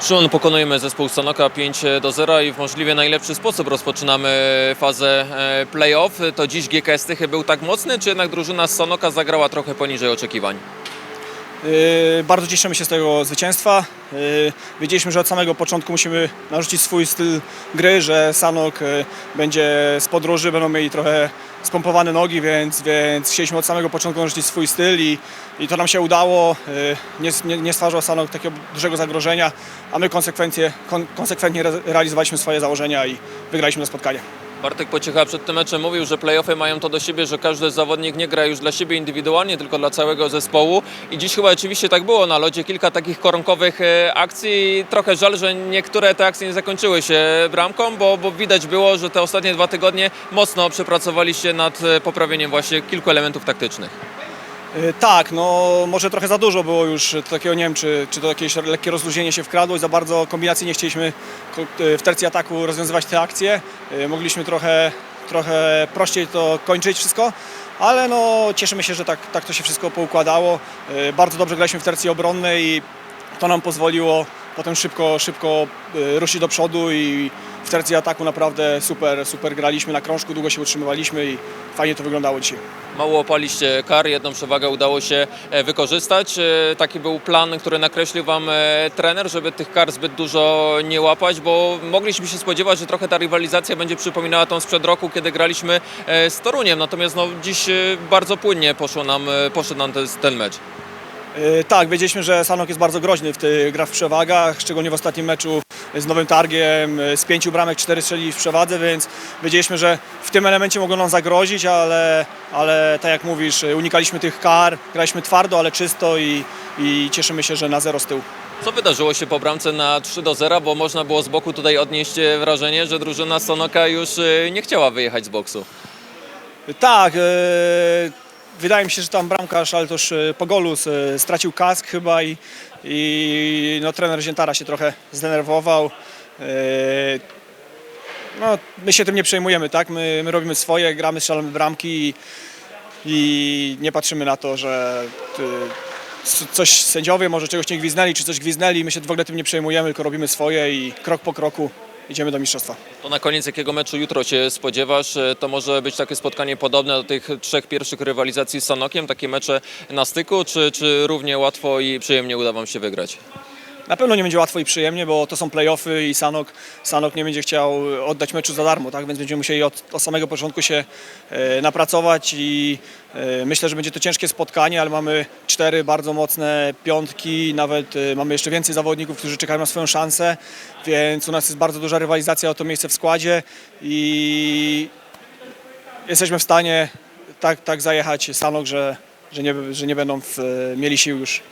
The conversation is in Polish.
Szymon, pokonujemy zespół Sanoka 5 do 0 i w możliwie najlepszy sposób rozpoczynamy fazę e, playoff. To dziś GKS Tychy był tak mocny, czy jednak drużyna z Sanoka zagrała trochę poniżej oczekiwań? Yy, Bardzo cieszymy się z tego zwycięstwa. Yy, Wiedzieliśmy, że od samego początku musimy narzucić swój styl gry, że Sanok yy, będzie z podróży, będą mieli trochę spompowane nogi, więc, więc chcieliśmy od samego początku narzucić swój styl i, i to nam się udało. Nie, nie, nie stwarzał Sanok takiego dużego zagrożenia, a my konsekwencje, kon, konsekwentnie re, realizowaliśmy swoje założenia i wygraliśmy to spotkanie. Bartek Pociecha przed tym meczem mówił, że playoffy mają to do siebie, że każdy zawodnik nie gra już dla siebie indywidualnie, tylko dla całego zespołu. I dziś chyba oczywiście tak było na lodzie. Kilka takich koronkowych e, akcji. Trochę żal, że niektóre te akcje nie zakończyły się bramką, bo, bo widać było, że te ostatnie dwa tygodnie mocno przepracowaliście nad e, poprawieniem właśnie kilku elementów taktycznych. Y, Tak, no może trochę za dużo było już takiego, nie wiem, czy, czy to jakieś lekkie rozluźnienie się wkradło i za bardzo kombinacji nie chcieliśmy y, w tercji ataku rozwiązywać te akcje. Y, Mogliśmy trochę, trochę prościej to kończyć wszystko, ale no cieszymy się, że tak, tak to się wszystko poukładało. Bardzo dobrze graliśmy w tercji obronnej i to nam pozwoliło potem szybko, szybko y, ruszyć do przodu i w tercji ataku naprawdę super, super graliśmy na krążku, długo się utrzymywaliśmy i fajnie to wyglądało dzisiaj. Mało opaliście kar, jedną przewagę udało się e, wykorzystać. E, Taki był plan, który nakreślił Wam e, trener, żeby tych kar zbyt dużo nie łapać, bo mogliśmy się spodziewać, że trochę ta rywalizacja będzie przypominała tą sprzed roku, kiedy graliśmy e, z Toruniem. Natomiast no, dziś e, bardzo płynnie poszło nam, e, poszedł nam ten mecz. Yy, Tak, wiedzieliśmy, że Sanok jest bardzo groźny w tych gra w przewagach, szczególnie w ostatnim meczu z Nowym Targiem. yy, Z pięciu bramek cztery strzeli w przewadze, więc wiedzieliśmy, że w tym elemencie mogą nam zagrozić, ale, ale tak jak mówisz, yy, unikaliśmy tych kar, graliśmy twardo, ale czysto i, i cieszymy się, że na zero z tyłu. Co wydarzyło się po bramce na 3 do 0, bo można było z boku tutaj odnieść e, wrażenie, że drużyna Sonoka już e, nie chciała wyjechać z boksu. Tak, yy, wydaje mi się, że tam bramkarz Altosz yy, Pogolus yy, stracił kask chyba i, i no, trener Ziętara się trochę zdenerwował. Yy, no, my się tym nie przejmujemy, tak? My, my robimy swoje, gramy, strzelamy bramki i, i nie patrzymy na to, że c- coś sędziowie może czegoś nie gwiznęli, czy coś gwiznęli. My się w ogóle tym nie przejmujemy, tylko robimy swoje i krok po kroku idziemy do mistrzostwa. To na koniec jakiego meczu jutro się spodziewasz? E, To może być takie spotkanie podobne do tych trzech pierwszych rywalizacji z Sanokiem, takie mecze na styku, czy, czy równie łatwo i przyjemnie uda Wam się wygrać? Na pewno nie będzie łatwo i przyjemnie, bo to są playoffy i Sanok, Sanok nie będzie chciał oddać meczu za darmo, tak? więc będziemy musieli od, od samego początku się e, napracować i e, myślę, że będzie to ciężkie spotkanie, ale mamy cztery bardzo mocne piątki, nawet e, mamy jeszcze więcej zawodników, którzy czekają na swoją szansę, więc u nas jest bardzo duża rywalizacja o to miejsce w składzie i jesteśmy w stanie tak, tak zajechać Sanok, że, że, nie, że nie będą w, mieli sił już